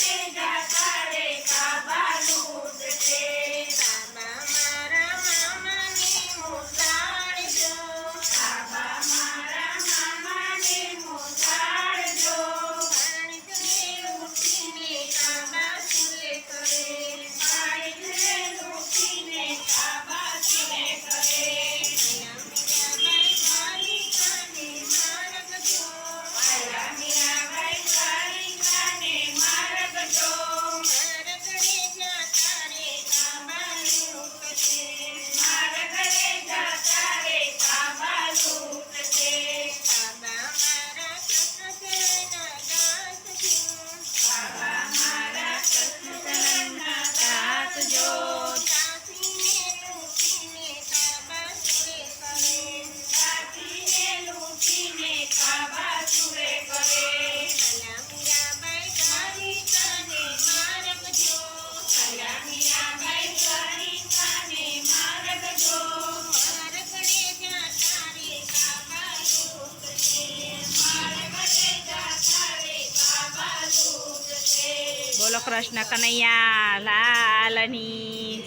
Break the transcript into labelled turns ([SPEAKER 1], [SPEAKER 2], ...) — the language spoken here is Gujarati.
[SPEAKER 1] change. કૃષ્ણ કનૈયા લાલની